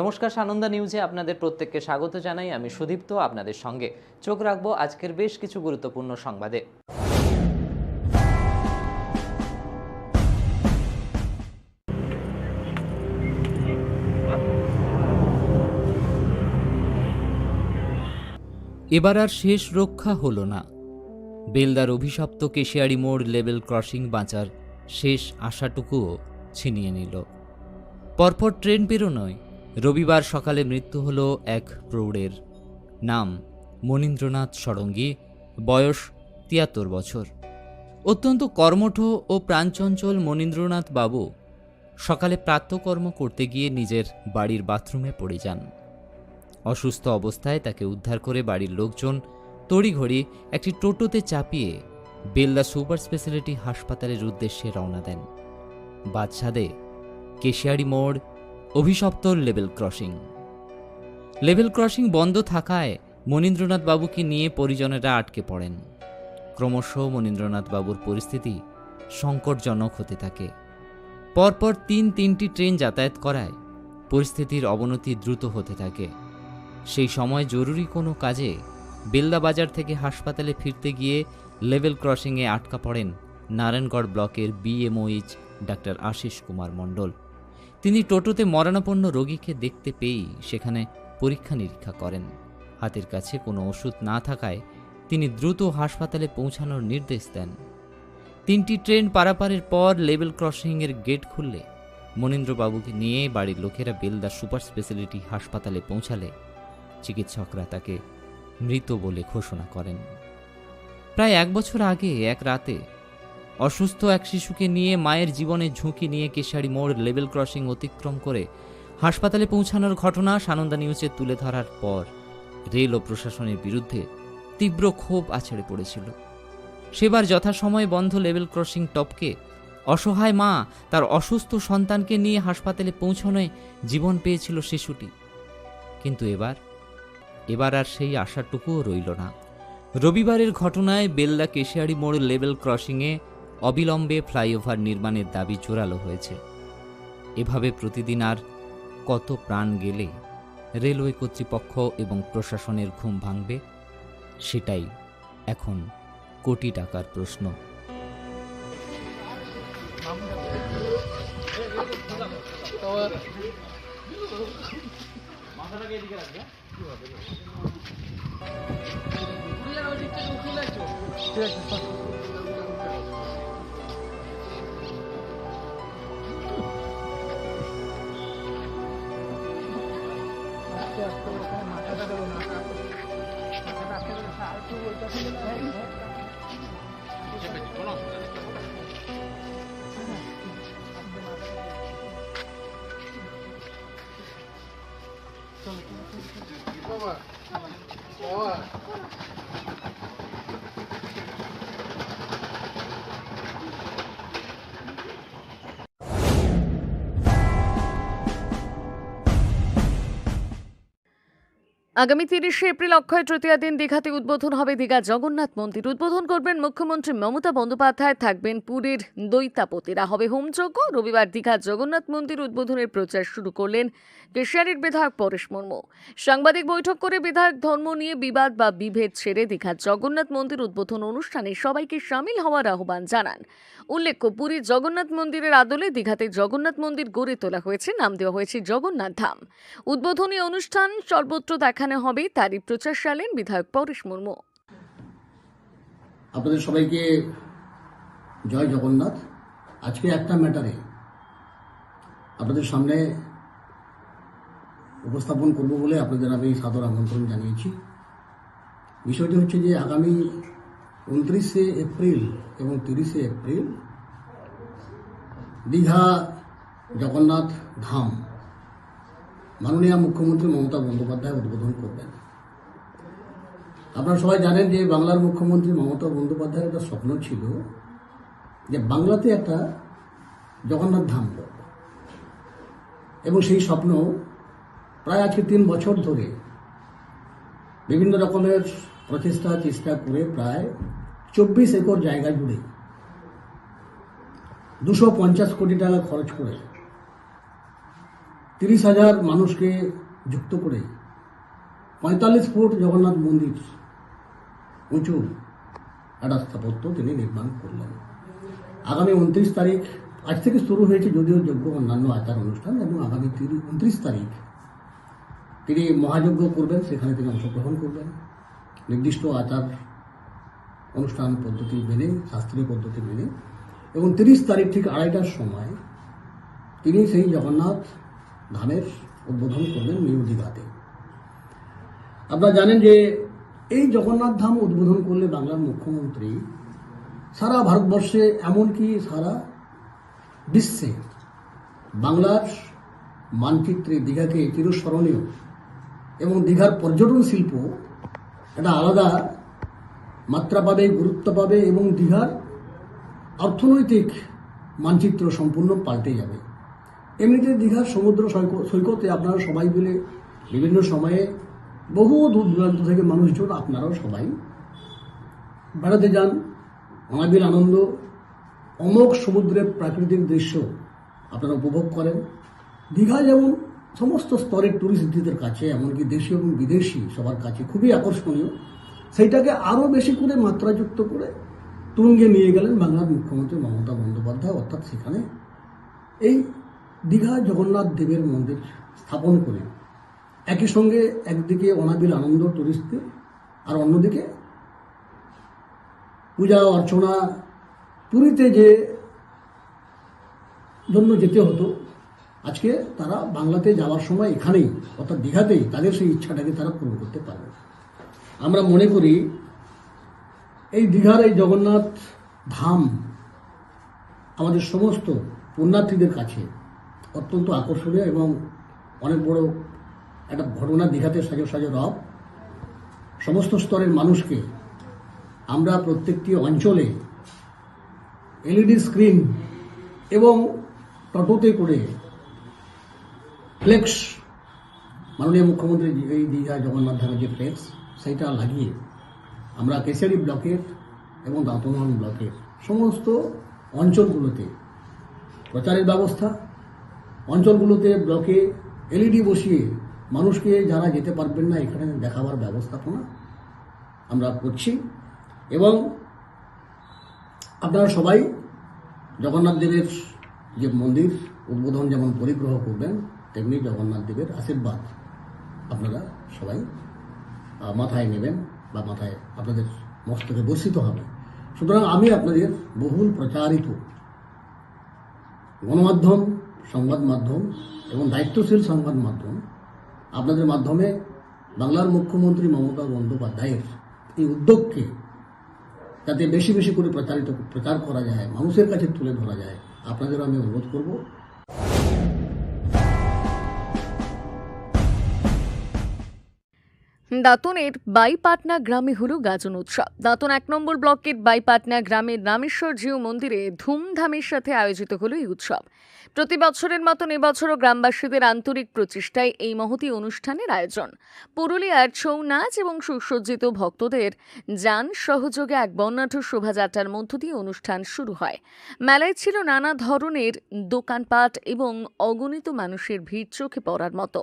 নমস্কার, সানন্দা নিউজে আপনাদের প্রত্যেককে স্বাগত জানাই। আমি সুদীপ্ত, আপনাদের সঙ্গে। চোখ রাখব আজকের বেশ কিছু গুরুত্বপূর্ণ সংবাদে। এবার আর শেষ রক্ষা হলো না। বেলদার অভিশপ্ত কেশিয়ারি মোড় লেভেল ক্রসিং বাঁচার শেষ আশাটুকুও ছিনিয়ে নিল। পরপর ট্রেন পেরোনোয় রবিবার সকালে মৃত্যু হল এক প্রৌঢ়ের নাম মনীন্দ্রনাথ ষড়ঙ্গী, বয়স তিয়াত্তর বছর। অত্যন্ত কর্মঠ ও প্রাণচঞ্চল মনীন্দ্রনাথ বাবু সকালে প্রাত্যকর্ম করতে গিয়ে নিজের বাড়ির বাথরুমে পড়ে যান। অসুস্থ অবস্থায় তাকে উদ্ধার করে বাড়ির লোকজন তড়িঘড়ি একটি টোটোতে চাপিয়ে বেল্লা সুপার স্পেশালিটি হাসপাতালের উদ্দেশ্যে রওনা দেন। বাদশাদে কেশিয়ারি মোড় অভিশপ্ত লেভেল ক্রসিং। লেভেল ক্রসিং বন্ধ থাকায় মনীন্দ্রনাথ বাবুকে নিয়ে পরিজনেরা আটকে পড়েন। ক্রমশ মনীন্দ্রনাথ বাবুর পরিস্থিতি সংকটজনক হতে থাকে। পরপর তিন তিনটি ট্রেন যাতায়াত করায় পরিস্থিতির অবনতি দ্রুত হতে থাকে। সেই সময় জরুরি কোনো কাজে বেলদা বাজার থেকে হাসপাতালে ফিরতে গিয়ে লেভেল ক্রসিংয়ে আটকা পড়েন নারায়ণগড় ব্লকের বিএমওইচ ডাক্তার আশিস কুমার মণ্ডল। তিনি টোটোতে মরণাপন্ন রোগীকে দেখতে পেয়েই সেখানে পরীক্ষা নিরীক্ষা করেন। হাতের কাছে কোনো ওষুধ না থাকায় তিনি দ্রুত হাসপাতালে পৌঁছানোর নির্দেশ দেন। তিনটি ট্রেন পারাপারের পর লেভেল ক্রসিংয়ের গেট খুললে মনীন্দ্রবাবুকে নিয়ে বাড়ির লোকেরা বেলদা সুপার স্পেশালিটি হাসপাতালে পৌঁছালে চিকিৎসকরা তাকে মৃত বলে ঘোষণা করেন। প্রায় এক বছর আগে এক রাতে অসুস্থ এক শিশুকে নিয়ে মায়ের জীবনের ঝুঁকি নিয়ে কেশারি মোড় লেভেল ক্রসিং অতিক্রম করে হাসপাতালে পৌঁছানোর ঘটনা সানন্দা নিউজে তুলে ধরার পর রেল ও প্রশাসনের বিরুদ্ধে তীব্র ক্ষোভ আছড়ে পড়েছিল। সেবার যথাসময়ে বন্ধ লেভেল ক্রসিং টপকে অসহায় মা তার অসুস্থ সন্তানকে নিয়ে হাসপাতালে পৌঁছানোয় জীবন পেয়েছিল শিশুটি। কিন্তু এবার এবার আর সেই আশাটুকুও রইল না। রবিবারের ঘটনায় বেল্লা কেশিয়ারি মোড় লেভেল ক্রসিংয়ে অবিলম্বে ফ্লাইওভার নির্মাণের দাবি জোরালো হয়েছে। এভাবে প্রতিদিন আর কত প্রাণ গেলে রেলওয়ে কর্তৃপক্ষ এবং প্রশাসনের ঘুম ভাঙবে? সেটাই এখন কোটি টাকার প্রশ্ন। আগামী তিরিশে এপ্রিল অক্ষয় তৃতীয়া দিন দীঘাতে উদ্বোধন হবে দীঘা জগন্নাথ মন্দির। উদ্বোধন করবেন মুখ্যমন্ত্রী মমতা বন্দ্যোপাধ্যায়, থাকবেন পুরীর দৈতাপতিরা। হবে হোমযজ্ঞ রবিবার দীঘা জগন্নাথ মন্দির উদ্বোধনের প্রচার শুরু করলেন কেশিয়ারির বিধায়ক পরেশ মুর্মু। সাংবাদিক বৈঠক করে বিধায়ক ধর্ম নিয়ে বিবাদ বা বিভেদ ছেড়ে দীঘার জগন্নাথ মন্দির উদ্বোধন অনুষ্ঠানে সবাইকে সামিল হওয়ার আহ্বান জানান। উল্লেখ্য, পুরীর জগন্নাথ মন্দিরের আদলে দীঘাতে জগন্নাথ মন্দির গড়ে তোলা হয়েছে, নাম দেওয়া হয়েছে জগন্নাথ ধাম। উদ্বোধনী অনুষ্ঠান সর্বত্র দেখানো হবে তারই প্রচার সালেন বিধায়ক পরেশ মুর্মু। আপনাদের সবাইকে জয় জগন্নাথ। আজকে একটা ম্যাটারে আপনাদের সামনে উপস্থাপন করব বলে আপনাদের আমি সাদর আমন্ত্রণ জানিয়েছি। বিষয়টি হচ্ছে যে আগামী উনত্রিশে এপ্রিল এবং তিরিশে এপ্রিল দীঘা জগন্নাথ ধাম মাননীয় মুখ্যমন্ত্রী মমতা বন্দ্যোপাধ্যায় উদ্বোধন করবেন। আপনারা সবাই জানেন যে বাংলার মুখ্যমন্ত্রী মমতা বন্দ্যোপাধ্যায়ের একটা স্বপ্ন ছিল যে বাংলাতে একটা জগন্নাথ ধাম এবং সেই স্বপ্ন প্রায় আজকে তিন বছর ধরে বিভিন্ন রকমের প্রচেষ্টা, চেষ্টা করে প্রায় চব্বিশ একর জায়গা জুড়ে দুশো পঞ্চাশ কোটি টাকা খরচ করে তিরিশ হাজার মানুষকে যুক্ত করে পঁয়তাল্লিশ ফুট জগন্নাথ মন্দির উঁচু একটা স্থাপত্য তিনি নির্মাণ করলেন। আগামী উনত্রিশ তারিখ, আজ থেকে শুরু হয়েছে যদিও যোগ্য অন্যান্য আচার অনুষ্ঠান এবং আগামী উনত্রিশ তারিখ তিনি মহাযজ্ঞ করবেন, সেখানে তিনি অংশগ্রহণ করবেন। নির্দিষ্ট আচার অনুষ্ঠান পদ্ধতি মেনে, শাস্ত্রীয় পদ্ধতি মেনে, এবং তিরিশ তারিখ ঠিক আড়াইটার সময় তিনি সেই জগন্নাথ ধামের উদ্বোধন করবেন নিউ দীঘাতে আপনারা জানেন যে এই জগন্নাথ ধাম উদ্বোধন করলে বাংলার মুখ্যমন্ত্রী সারা ভারতবর্ষে এমনকি সারা বিশ্বে বাংলার মানচিত্রে দীঘাকে চিরস্মরণীয় এবং দীঘার পর্যটন শিল্প একটা আলাদা মাত্রা পাবে, গুরুত্ব পাবে এবং দীঘার অর্থনৈতিক মানচিত্র সম্পূর্ণ পাল্টে যাবে। এমনিতে দীঘার সমুদ্র সৈক- সৈকতে আপনারা সবাই মিলে বিভিন্ন সময়ে বহু দূর দূরান্ত থেকে মানুষজন আপনারাও সবাই বেড়াতে যান। অনাবিল আনন্দ, অমোঘ সমুদ্রের প্রাকৃতিক দৃশ্য আপনারা উপভোগ করেন। দীঘা যেমন সমস্ত স্তরের টুরিস্টদের কাছে, এমনকি দেশীয় এবং বিদেশি সবার কাছে খুবই আকর্ষণীয়। সেইটাকে আরও বেশি করে মাত্রাযুক্ত করে তুঙ্গে নিয়ে গেলেন বাংলার মুখ্যমন্ত্রী মমতা বন্দ্যোপাধ্যায়, অর্থাৎ সেখানে এই দীঘা জগন্নাথ দেবের মন্দির স্থাপন করে একই সঙ্গে একদিকে অনাবিল আনন্দ টুরিস্টদের আর অন্যদিকে পূজা অর্চনা, পুরীতে যে জন্য যেতে হতো, আজকে তারা বাংলাতে যাওয়ার সময় এখানেই, অর্থাৎ দীঘাতেই তাদের সেই ইচ্ছাটাকে তারা পূরণ করতে পারবে। আমরা মনে করি এই দীঘার এই জগন্নাথ ধাম আমাদের সমস্ত পুণ্যার্থীদের কাছে অত্যন্ত আকর্ষণীয় এবং অনেক বড় একটা ঘটনা দীঘাতে সাজো সাজো রব। সমস্ত স্তরের মানুষকে আমরা প্রত্যেকটি অঞ্চলে এলইডি স্ক্রিন এবং টোটোতে করে ফ্লেক্স মাননীয় মুখ্যমন্ত্রী এই দীঘা জগন্নাথ ধামের যে ফ্লেক্স, সেইটা লাগিয়ে আমরা কেশারি ব্লকের এবং দাঁতনগর ব্লকের সমস্ত অঞ্চলগুলোতে প্রচারের ব্যবস্থা অঞ্চলগুলোতে ব্লকে এলইডি বসিয়ে মানুষকে যারা যেতে পারবেন না, এখানে দেখাবার ব্যবস্থাপনা আমরা করছি। এবং আপনারা সবাই জগন্নাথ দেবের যে মন্দির, উদ্বোধন যেমন পরিগ্রহ করবেন, তেমনি জগন্নাথ দেবের আশীর্বাদ আপনারা সবাই মাথায় নেবেন বা মাথায় আপনাদের মস্তকে বর্ষিত হবে। সুতরাং আমি আপনাদের বহুল প্রচারিত গণমাধ্যম সংবাদ মাধ্যম এবং দায়িত্বশীল সংবাদ মাধ্যম, আপনাদের মাধ্যমে বাংলার মুখ্যমন্ত্রী মমতা বন্দ্যোপাধ্যায়ের এই উদ্যোগকে যাতে বেশি বেশি করে প্রচারিত, প্রচার করা যায়, মানুষের কাছে তুলে ধরা যায়, আপনাদেরও আমি অনুরোধ করব। দাঁতনের বাইপাটনা গ্রামে হলো গাজন উৎসব। দাঁতন এক নম্বর ব্লকের বাইপাটনা গ্রামের রামেশ্বর জিউ মন্দিরে ধুমধামের সাথে আয়োজিত হলো এই উৎসব। প্রতি বছরের মতন এবছরও গ্রামবাসীদের আন্তরিক প্রচেষ্টায় এই মহতি অনুষ্ঠানের আয়োজন। পুরুলিয়ার ছৌ নাচ এবং সুসজ্জিত ভক্তদের যান সহযোগে এক বর্ণাঢ্য শোভাযাত্রার মধ্য দিয়ে অনুষ্ঠান শুরু হয়। মেলায় ছিল নানা ধরনের দোকানপাট এবং অগণিত মানুষের ভিড় চোখে পড়ার মতো।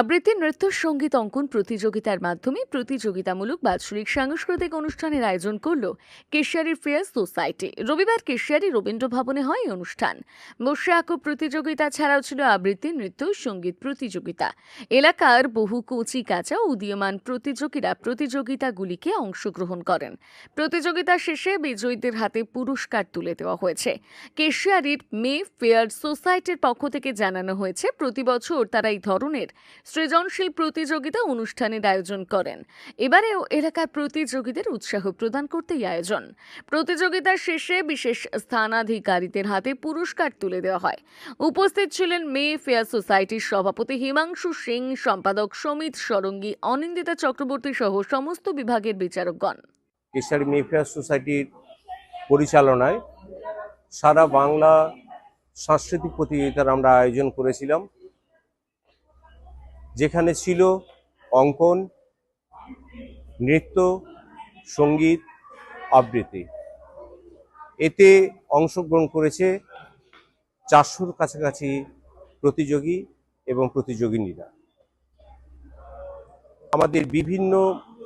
আবৃত্তি নৃত্য সংগীত অঙ্কন প্রতিযোগিতার মাধ্যমে প্রতিযোগিতামূলক বাৎসরিক সাংস্কৃতিক অনুষ্ঠানের আয়োজন করল কেশিয়ারি ফেয়ার সোসাইটি। রবিবার কেশিয়ারি রবীন্দ্র ভবনে হয় অনুষ্ঠান। বসে আঁকো প্রতিযোগিতা ছাড়াও ছিল আবৃত্তি নৃত্য সংগীত প্রতিযোগিতা। এলাকার বহু কচি কাঁচা উদীয়মান প্রতিযোগীরা প্রতিযোগিতাগুলিকে অংশগ্রহণ করেন। প্রতিযোগিতা শেষে বিজয়ীদের হাতে পুরস্কার তুলে দেওয়া হয়েছে। কেশিয়ারির মে ফেয়ার সোসাইটির পক্ষ থেকে জানানো হয়েছে, প্রতি বছর তারা এই ধরনের সৃজনশীল প্রতিযোগিতা অনুষ্ঠানের আয়োজন করেন। এবারেও এলাকার প্রতিযোগীদের উৎসাহ প্রদান করতেই আয়োজন। প্রতিযোগিতার শেষে বিশেষ স্থানাধিকারীদের হাতে পুরস্কার তুলে দেওয়া হয়। উপস্থিত ছিলেন মে ফেয়ার সোসাইটির সভাপতি হিমাংশু সিং, সম্পাদক সমিত সরঙ্গী, অনিন্দিতা চক্রবর্তী সহ সমস্ত বিভাগের বিচারকগণ। মেফেয়ার সোসাইটির পরিচালনায় সারা বাংলা সাংস্কৃতিক প্রতিযোগিতার আমরা আয়োজন করেছিলাম। যেখানে ছিল অঙ্কন, নৃত্য, সংগীত, আবৃত্তি। এতে অংশগ্রহণ করেছে চারশোর কাছাকাছি প্রতিযোগী এবং প্রতিযোগিনীরা। আমাদের বিভিন্ন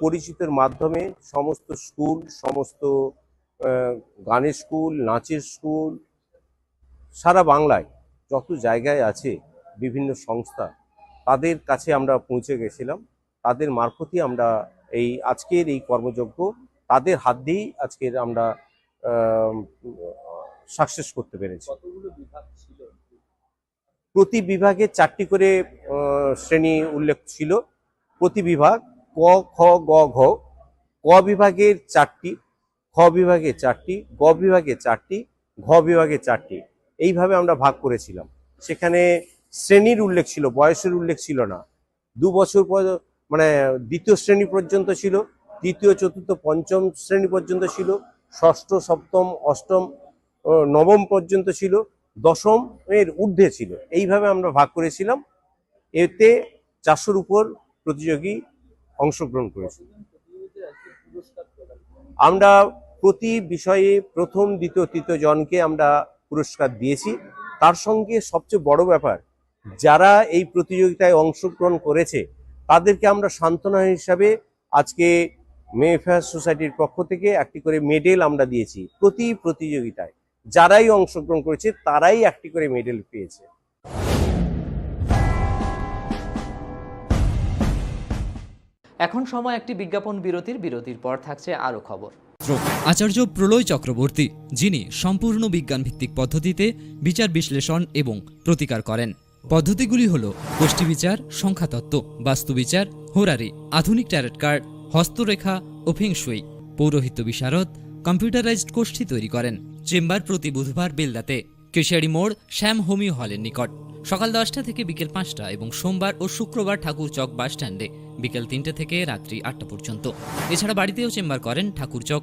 পরিচিতের মাধ্যমে সমস্ত স্কুল, সমস্ত গানের স্কুল, নাচের স্কুল, সারা বাংলায় যত জায়গায় আছে বিভিন্ন সংস্থা তাদের কাছে আমরা পৌঁছে গেছিলাম। তাদের মারফতই আমরা এই আজকের এই কর্মযজ্ঞ তাদের হাত দিয়েই আজকের আমরা সাকসেস করতে পেরেছি। প্রতি বিভাগে চারটি করে শ্রেণি উল্লেখ ছিল। প্রতি বিভাগ ক খ গ ঘ। ক বিভাগের চারটি খ বিভাগে চারটি গ বিভাগে চারটি ঘ বিভাগে চারটি। এইভাবে আমরা ভাগ করেছিলাম। সেখানে শ্রেণির উল্লেখ ছিল, বয়সের উল্লেখ ছিল না। দু বছর পর মানে দ্বিতীয় শ্রেণি পর্যন্ত ছিল, তৃতীয়, চতুর্থ, পঞ্চম শ্রেণি পর্যন্ত ছিল, ষষ্ঠ, সপ্তম, অষ্টম নবম পর্যন্ত ছিল, দশম এর ঊর্ধ্বে ছিল। এইভাবে আমরা ভাগ করেছিলাম। এতে চারশোর উপর প্রতিযোগী অংশগ্রহণ করেছে। আমরা প্রতি বিষয়ে প্রথম, দ্বিতীয়, তৃতীয় জনকে আমরা পুরস্কার দিয়েছি। তার সঙ্গে সবচেয়ে বড় ব্যাপার যারা এই প্রতিযোগিতায় অংশগ্রহণ করেছে তাদেরকে আমরা সান্ত্বনা হিসাবে আজকে মেফেয়ার সোসাইটির পক্ষ থেকে একটি করে মেডেল আমরা দিয়েছি প্রতি প্রতিযোগিতায়। যারাই অংশগ্রহণ করেছে তারাই একটি করে মেডেল পেয়েছে। এখন সময় একটি বিজ্ঞাপন বিরতির বিরতির পর থাকছে আরও খবর। আচার্য প্রলয় চক্রবর্তী যিনি সম্পূর্ণ বিজ্ঞানভিত্তিক পদ্ধতিতে বিচার বিশ্লেষণ এবং প্রতিকার করেন। পদ্ধতিগুলি হল গোষ্ঠী বিচার সংখ্যাতত্ত্ব, বাস্তুবিচার, হোরারি, আধুনিক ট্যারেট কার্ড হস্তরেখা ও ফিংশুই পৌরোহিত্য বিশারদ কম্পিউটারাইজড গোষ্ঠী তৈরি করেন, চেম্বার প্রতি বুধবার বেলদাতে, কেশিয়ারি মোড় শ্যাম হোমিও হলের নিকট। সকাল দশটা থেকে বিকেল পাঁচটা এবং সোমবার ও শুক্রবার ঠাকুর চক বাস স্ট্যান্ডে বিকেল তিনটে থেকে রাত্রি আটটা পর্যন্ত। এছাড়া বাড়িতেও চেম্বার করেন ঠাকুরচক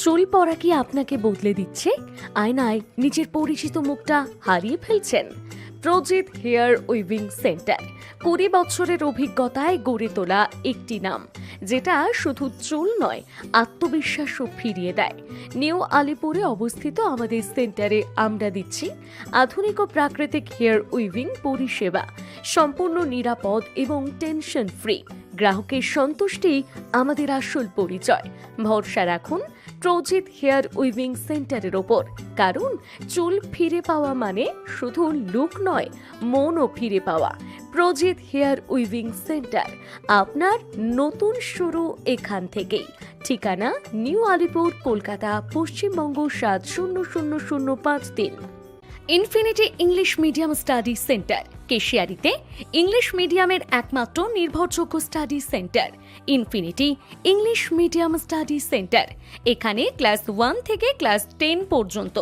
চুল পরা কি আপনাকে বদলে দিচ্ছে? আয়নায় নিজের পরিচিত মুখটা হারিয়ে ফেলছেন। Prajit hair weaving centre. কুড়ি বছরের অভিজ্ঞতায় গড়ে তোলা একটি নাম, যেটা শুধু চুল নয়, আত্মবিশ্বাসও ফিরিয়ে দেয়। নিউ আলিপুরে অবস্থিত আমাদের সেন্টারে আমরা দিচ্ছি আধুনিক ও প্রাকৃতিক হেয়ার উইভিং পরিষেবা। সম্পূর্ণ নিরাপদ এবং টেনশন ফ্রি। গ্রাহকের সন্তুষ্টি আমাদের আসল পরিচয়। ভরসা রাখুন প্রজিত হেয়ার উইভিং সেন্টারের ওপর। কারণ, চুল ফিরে পাওয়া মানে শুধু লুক নয়, মনও ফিরে পাওয়া। প্রজিত হেয়ার উইভিং সেন্টার, আপনার নতুন শুরু এখান থেকেই। ঠিকানা, নিউ আলিপুর, কলকাতা, পশ্চিমবঙ্গ সাত শূন্য শূন্য শূন্য পাঁচ তিন। Infinity English medium study centre. কেশিয়ারিতে English মিডিয়ামের একমাত্র নির্ভরযোগ্য study centre, infinity English medium study centre. এখানে ক্লাস ওয়ান থেকে ক্লাস টেন পর্যন্ত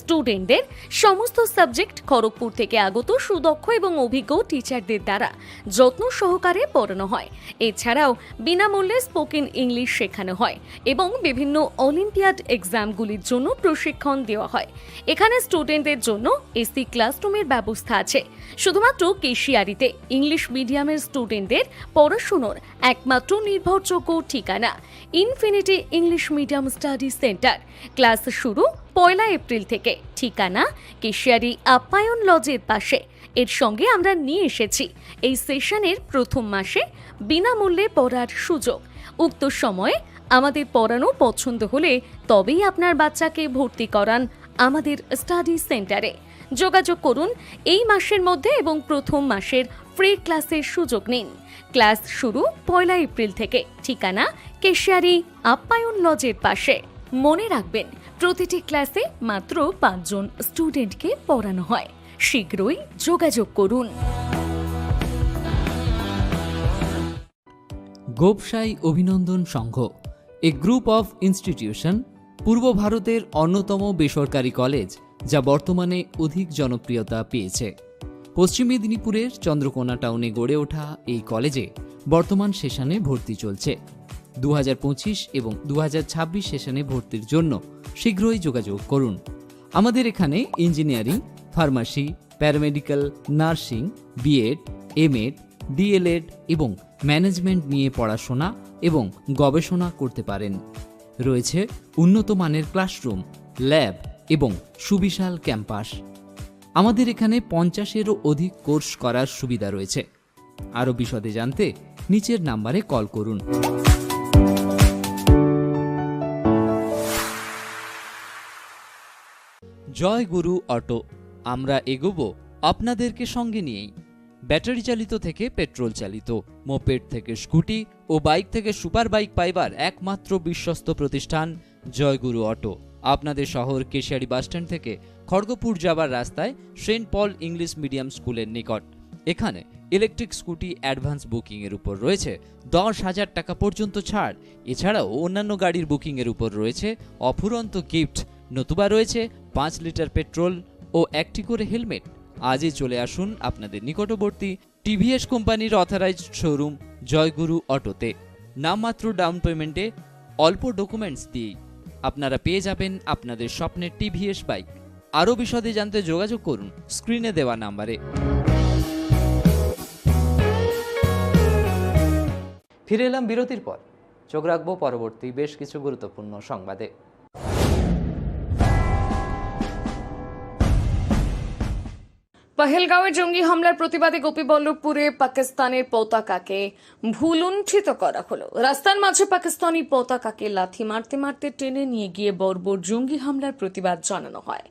স্টুডেন্টদের সমস্ত সাবজেক্ট খড়গপুর থেকে আগত সুদক্ষ এবং অভিজ্ঞ টিচারদের দ্বারা যত্ন সহকারে পড়ানো হয়। এছাড়াও বিনামূল্যে স্পোকেন ইংলিশ শেখানো হয় এবং বিভিন্ন অলিম্পিয়াড এক্সামগুলির জন্য প্রশিক্ষণ দেওয়া হয়। এখানে স্টুডেন্টদের জন্য এসি ক্লাসরুমের ব্যবস্থা আছে। শুধুমাত্র কেশিয়ারিতে ইংলিশ মিডিয়ামের স্টুডেন্টদের পড়াশুনোর একমাত্র নির্ভরযোগ্য ঠিকানা infinity English medium study centre class শুরু পয়লা এপ্রিল থেকে। ঠিকানা কেশিয়ারি আপ্যায়ন লজের পাশে। এর সঙ্গে আমরা নিয়ে এসেছি। এই সেশনের প্রথম মাসে বিনামূল্যে পড়ার সুযোগ। উক্ত সময়ে আমাদের পড়ানো পছন্দ হলে তবেই আপনার বাচ্চাকে ভর্তি করান আমাদের স্টাডি সেন্টারে। যোগাযোগ করুন এই মাসের মধ্যে এবং প্রথম মাসের ফ্রি ক্লাসের সুযোগ নিন। ক্লাস শুরু পয়লা এপ্রিল থেকে। ঠিকানা কেশিয়ারি আপ্যায়ন লজের পাশে। মনে রাখবেন, প্রতিটি ক্লাসে মাত্র পাঁচজন স্টুডেন্টকে পড়ানো হয়। শীঘ্রই যোগাযোগ করুন। Gopsai Abhinandan Sangha, a group of institution, পূর্ব ভারতের অন্যতম বেসরকারি কলেজ। যা বর্তমানে অধিক জনপ্রিয়তা পেয়েছে। পশ্চিম মেদিনীপুরের চন্দ্রকোনা টাউনে গড়ে ওঠা এই কলেজে বর্তমান সেশনে ভর্তি চলছে। দু হাজার পঁচিশ এবং দু সেশনে ভর্তির জন্য শীঘ্রই যোগাযোগ করুন। আমাদের এখানে engineering, pharmacy, paramedical, nursing, BEd, MEd, DElEd এবং ম্যানেজমেন্ট নিয়ে পড়াশোনা এবং গবেষণা করতে পারেন। রয়েছে উন্নত মানের ক্লাসরুম, ল্যাব এবং সুবিশাল ক্যাম্পাস। আমাদের এখানে পঞ্চাশেরও অধিক কোর্স করার সুবিধা রয়েছে। আরও বিশদে জানতে নিচের নাম্বারে কল করুন। জয় গুরু অটো, আমরা এগোব আপনাদেরকে সঙ্গে নিয়েই। ব্যাটারি চালিত থেকে পেট্রোল চালিত, মোপেড থেকে স্কুটি ও বাইক থেকে সুপার বাইক পাইবার একমাত্র বিশ্বস্ত প্রতিষ্ঠান জয়গুরু অটো। আপনাদের শহর কেশিয়ারি বাসস্ট্যান্ড থেকে খড়গপুর যাবার রাস্তায় সেন্ট পল ইংলিশ মিডিয়াম স্কুলের নিকট। এখানে ইলেকট্রিক স্কুটি অ্যাডভান্স বুকিংয়ের উপর রয়েছে দশ হাজার টাকা পর্যন্ত ছাড়। এছাড়াও অন্যান্য গাড়ির বুকিংয়ের উপর রয়েছে অফুরন্ত গিফট, নতুবা রয়েছে পাঁচ লিটার পেট্রোল ও একটি করে হেলমেট। আজই চলে আসুন আপনাদের নিকটবর্তী টিভিএস কোম্পানির অথরাইজড শোরুম জয়গুরু অটোতে। নামমাত্র ডাউন পেমেন্টে অল্প ডকুমেন্টস দিয়েই আপনারা পেয়ে যাবেন আপনাদের স্বপ্নের টিভিএস বাইক আরও বিশদে জানতে যোগাযোগ করুন স্ক্রিনে দেওয়া নাম্বারে। ফিরে এলাম বিরতির পর। চোখ রাখব পরবর্তী বেশ কিছু গুরুত্বপূর্ণ সংবাদে। পহেলগাঁওয়ে জঙ্গি হামলার প্রতিবাদে গোপীবল্লভপুরে পাকিস্তানের পতাকাকে ভুলুণ্ঠিত করা হলো। রাস্তার মাঝে পাকিস্তানি পতাকাকে লাথি মারতে মারতে টেনে নিয়ে গিয়ে বর্বর জঙ্গি হামলার প্রতিবাদ জানানো হয়।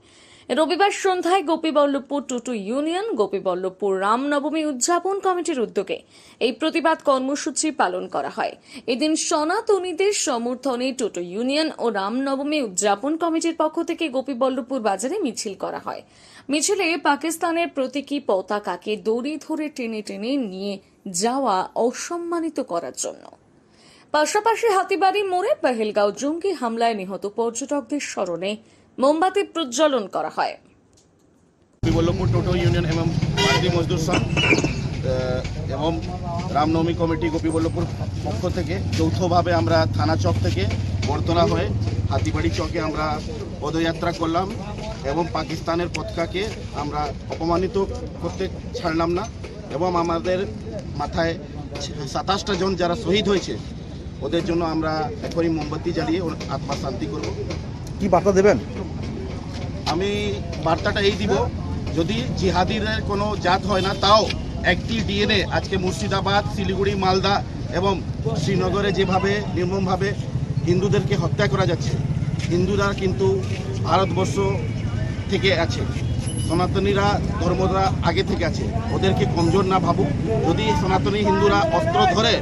রবিবার সন্ধ্যায় গোপীবল্লভপুর টুটু ইউনিয়ন, গোপীবল্লভপুর রামনবমী উদযাপন কমিটির উদ্যোগে এই প্রতিবাদ কর্মসূচি পালন করা হয়। এদিন সনাতনীদের সমর্থনে টোটো ইউনিয়ন ও রামনবমী উদযাপন কমিটির পক্ষ থেকে গোপীবল্লভপুর বাজারে মিছিল করা হয়। মিছিলে পাকিস্তানের প্রতীকী পতাকাকে দড়ি ধরে টেনে টেনে নিয়ে যাওয়া অসম্মানিত করার জন্য। পাশাপাশি হাতিবাড়ি মোড়ে পেহেলগাঁও জঙ্গি হামলায় নিহত পর্যটকদের স্মরণে মোমবাতি প্রজ্বলন করা হয়। এবং রামনবমী কমিটি গোপীবল্লভপুর পক্ষ থেকে যৌথভাবে আমরা থানা চক থেকে বর্তনা হয়ে হাতিবাড়ি চকে আমরা পদযাত্রা করলাম এবং পাকিস্তানের পতাকাকে আমরা অপমানিত করতে ছাড়লাম না এবং আমাদের মাথায় সাতাশটা জন যারা শহীদ হয়েছে ওদের জন্য আমরা এখনই মোমবাতি জ্বালিয়ে ওর আত্মা শান্তি করব। কি বার্তা দেবেন? আমি বার্তাটা এই দিব যদি জিহাদিদের কোনো জাত হয় না তাও একটি ডিএনএ আজকে মুর্শিদাবাদ, শিলিগুড়ি, মালদা এবং শ্রীনগরে যেভাবে নির্মমভাবে হিন্দুদেরকে হত্যা করা যাচ্ছে, হিন্দুরা কিন্তু ভারতবর্ষ থেকে আছে। সনাতনীরা, ধর্মরা আগে থেকে আছে। ওদেরকে কমজোর না ভাবুক। যদি সনাতনী হিন্দুরা অস্ত্র ধরে,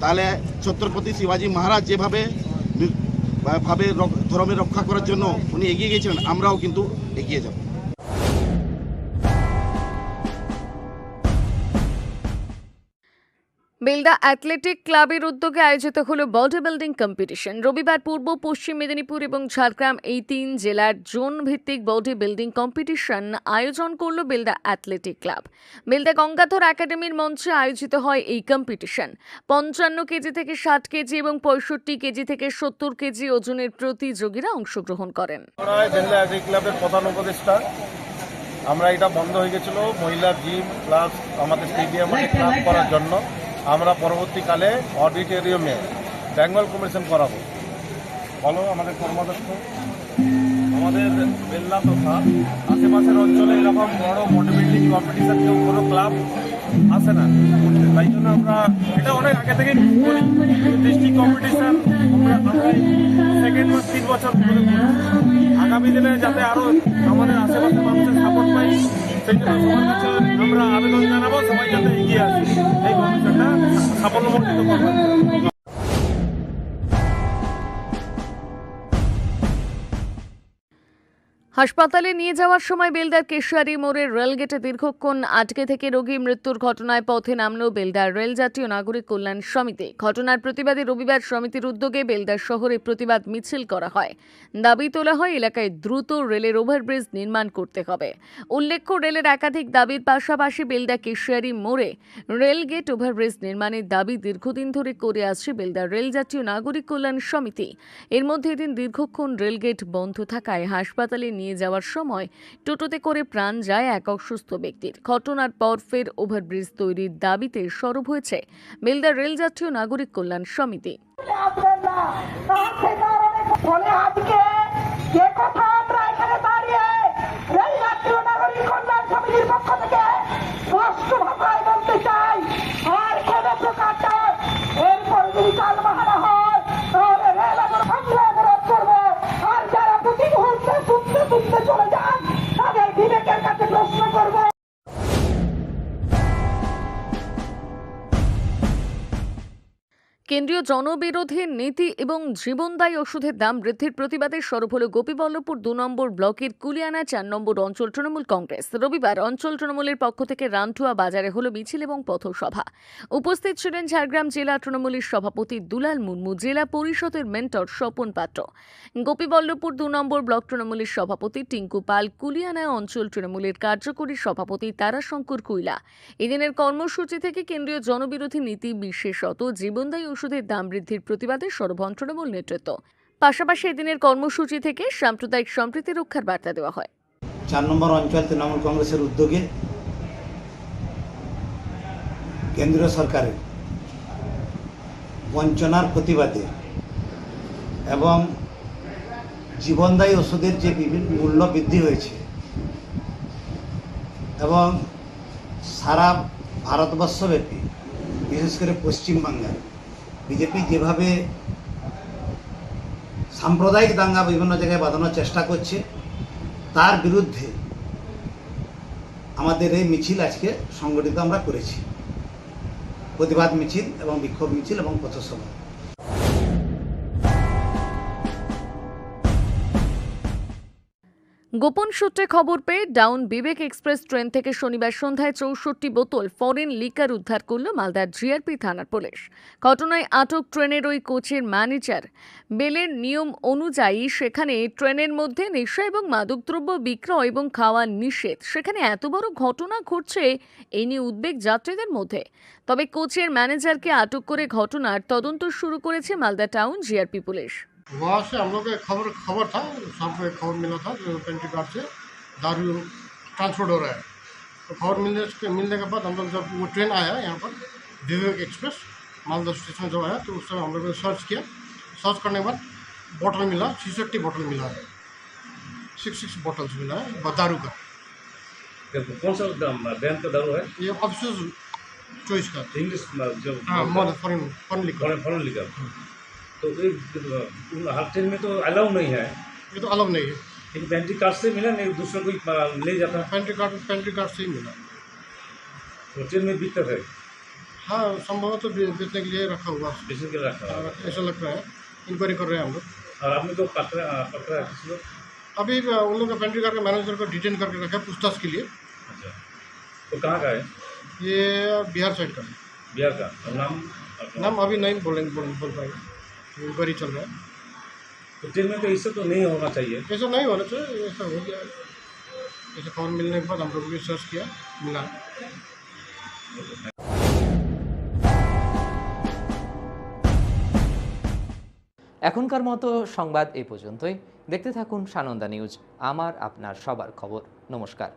তাহলে ছত্রপতি শিবাজী মহারাজ যেভাবে ভাবে ধর্মের রক্ষা করার জন্য উনি এগিয়ে গিয়েছিলেন, আমরাও কিন্তু এগিয়ে যাব। বেলদা অ্যাথলেটিক ক্লাবের উদ্যোগে আয়োজিত হলো বডি বিল্ডিং কম্পিটিশন। রবিবার পূর্ব, পশ্চিম মেদিনীপুর এবং ঝাড়গ্রাম এই তিন জেলার জোন ভিত্তিক বডি বিল্ডিং কম্পিটিশন আয়োজন করল বেলদা অ্যাথলেটিক ক্লাব। বেলদা গঙ্গাধর একাডেমির মঞ্চে আয়োজিত হয় এই কম্পিটিশন। পঞ্চান্ন কেজি থেকে ষাট কেজি এবং পঁয়ষট্টি কেজি থেকে সত্তর কেজি ওজনের প্রতিযোগীরা অংশগ্রহণ করেন। প্রধান আমরা এটা বন্ধ হয়ে গেছিল। মহিলা জিম প্লাস আমাদের স্টেডিয়ামে করার জন্য। আমরা পরবর্তীকালে অডিটোরিয়ামে বেঙ্গল কম্পিটিশন করাবো। বলো, আমাদের কর্মদক্ষ। আমাদের বেলদা তথা আশেপাশের অঞ্চলে এরকম বড় বডি বিল্ডিং কম্পিটিশন কেউ, কোনো ক্লাব আসে না? তাই জন্য আমরা এটা অনেক আগে থেকে ডিস্ট্রিক্ট কম্পিটিশন আমরা সেকেন্ড তিন বছর আগামী দিনে যাতে আরও সবার কাছে আমরা আবেদন জানাব সবাই যাতে এগিয়ে আসে। এই কম্পিটিশনটা সাফল্যমণ্ডিত হাসপাতালে নিয়ে যাওয়ার সময় বেলদার কেশিয়ারি মোড়ের রেলগেটে দীর্ঘক্ষণ আটকে থেকে রোগী মৃত্যুর ঘটনায় পথে নামল বেলদার রেল জাতীয় নাগরিক কল্যাণ সমিতি। ঘটনার প্রতিবাদে রবিবার সমিতির উদ্যোগে বেলদার শহরে প্রতিবাদ মিছিল করা হয়। দাবি তোলা হয়, এলাকায় দ্রুত রেলের ওভারব্রিজ নির্মাণ করতে হবে। উল্লেখ্য, রেলের একাধিক দাবির পাশাপাশি বেলদা কেশিয়ারি মোড়ে রেলগেট ওভারব্রিজ নির্মাণের দাবি দীর্ঘদিন ধরে করে আসছে বেলদার রেল জাতীয় নাগরিক কল্যাণ সমিতি। এর মধ্যে এদিন দীর্ঘক্ষণ রেলগেট বন্ধ থাকায় হাসপাতালে নিয়ে যাওয়ার সময় টোটোতে করে প্রাণ যায় এক অসুস্থ ব্যক্তির। ঘটনার পর ফের ওভারব্রিজ তৈরির দাবিতে সরব হয়েছে বেলদা রেল জাতীয় নাগরিক কল্যাণ সমিতি আসবেন না তার সে কারণে ফলে আজকে যে কথা আমরা এখানে দাঁড়িয়ে রেল জাতীয় নাগরিক কল্যাণ সমিতির পক্ষ থেকে স্পষ্ট ভাষায় বলতে চাই আর কোন প্রকার নয় এরপর যদি কাল বাহানা হয় তাহলে রেল আমরা বাংলা অবরোধ করব আর যারা প্রতি শুনতে শুনতে চলে যান তাদের বিবেকের কাছে প্রশ্ন করব। কেন্দ্রীয় জনবিরোধী নীতি এবং জীবনদায়ী ওষুধের দাম বৃদ্ধির প্রতিবাদে সরব হল গোপীবল্লভপুর দু নম্বর ব্লকের কুলিয়ানা চার নম্বর অঞ্চল তৃণমূল কংগ্রেস। রবিবার অঞ্চল তৃণমূলের পক্ষ থেকে রানটুয়া বাজারে হল মিছিল এবং পথসভা। উপস্থিত ছিলেন ঝাড়গ্রাম জেলা তৃণমূলের সভাপতি দুলাল মুর্মু, জেলা পরিষদের মেন্টর স্বপন পাত্র। গোপীবল্লভপুর দু নম্বর ব্লক তৃণমূলের সভাপতি টিঙ্কু পাল কুলিয়ানা অঞ্চল তৃণমূলের কার্যকরী সভাপতি তারাশঙ্কর কুইলা। এদিনের কর্মসূচি থেকে কেন্দ্রীয় জনবিরোধী নীতি বিশেষত জীবনদায়ী ওষুধের দাম বৃদ্ধির প্রতিবাদে সরবন তৃণমূল নেতৃত্ব। পাশাপাশি এদিনের কর্মসূচি থেকে সাম্প্রদায়িক সম্প্রীতি রক্ষার বার্তা দেওয়া হয়। চার নম্বর অঞ্চল তৃণমূল কংগ্রেসের উদ্যোগে কেন্দ্রীয় সরকারের বঞ্চনার প্রতিবাদে এবং জীবনদায়ী ওষুধের যে বিভিন্ন মূল্য বৃদ্ধি হয়েছে এবং সারা ভারতবর্ষব্যাপী, বিশেষ করে পশ্চিমবাংলায় বিজেপি যেভাবে সাম্প্রদায়িক দাঙ্গা বিভিন্ন জায়গায় বাঁধানোর চেষ্টা করছে, তার বিরুদ্ধে আমাদের এই মিছিল আজকে সংগঠিত আমরা করেছি। প্রতিবাদ মিছিল এবং বিক্ষোভ মিছিল এবং পথসভা। গোপন সূত্রে খবর পেয়ে ডাউন বিবেক এক্সপ্রেস ট্রেন থেকে শনিবার সন্ধ্যায় চৌষট্টি বোতল ফরেন লিকার উদ্ধার করল মালদার জিআরপি থানার পুলিশ। ঘটনায় আটক ট্রেনের ওই কোচের ম্যানেজার। বেলের নিয়ম অনুযায়ী সেখানে ট্রেনের মধ্যে নেশা এবং মাদকদ্রব্য বিক্রয় এবং খাওয়া নিষেধ। সেখানে এত বড় ঘটনা ঘটছে এই নিয়ে উদ্বেগ যাত্রীদের মধ্যে। তবে কোচের ম্যানেজারকে আটক করে ঘটনার তদন্ত শুরু করেছে মালদা টাউন জিআরপি পুলিশ। वहाँ से हम लोग को एक खबर खबर था शाम को एक खबर मिला था जो पेंट्री कार्ड से दारू ट्रांसपोर्ट हो रहा है। तो खबर मिलने के मिलने के बाद हम लोग जब वो ट्रेन आया यहाँ पर विवेक एक्सप्रेस मालदा स्टेशन जब आया तो उस समय हम लोग ने सर्च किया। सर्च करने के बाद बॉटल मिला छिसठी बॉटल मिला है। सिक्स सिक्स बॉटल्स मिला है दारू का। कौन सा ब्रांड का दारू है? ये ऑफिसर्स चॉइस का। इंग्लिश जो हाँ फॉरन फॉरन लिखा। फॉरन लिखा। तो ट्रेन में तो अलाउ नहीं है। ये तो अलग नहीं है। एक पेंट्री कार्ड से मिला नहीं दूसरा कोई ले जाता? है पेंट्री कार्ड पेंट्री कार्ड से ही मिला। तो ट्रेन में बिकता है? हाँ संभव तो बेचने के लिए रखा हुआ। बेचने के लिए रखा है। ऐसा लग रहा है। इंक्वायरी कर रहे हैं हम लोग। और आपने तो पकड़ा पकड़ा है किसी अभी उन लोग का पेंट्री कार्ड के मैनेजर को डिटेन करके रखा है पूछताछ के लिए। अच्छा। तो कहाँ का है? ये बिहार साइड का है। बिहार का। नाम? नाम अभी नहीं बोलेंगे बोल बोल पाएँगे। इंक्वायरी चल रहा है तो ट्रेन में तो इससे तो नहीं होना चाहिए ऐसा नहीं होना चाहिए ऐसा हो गया ऐसा खबर मिलने के बाद हम लोग भी सर्च किया मिला এখনকার মতো সংবাদ এই পর্যন্তই দেখতে থাকুন সানন্দা নিউজ আমার আপনার সবার খবর নমস্কার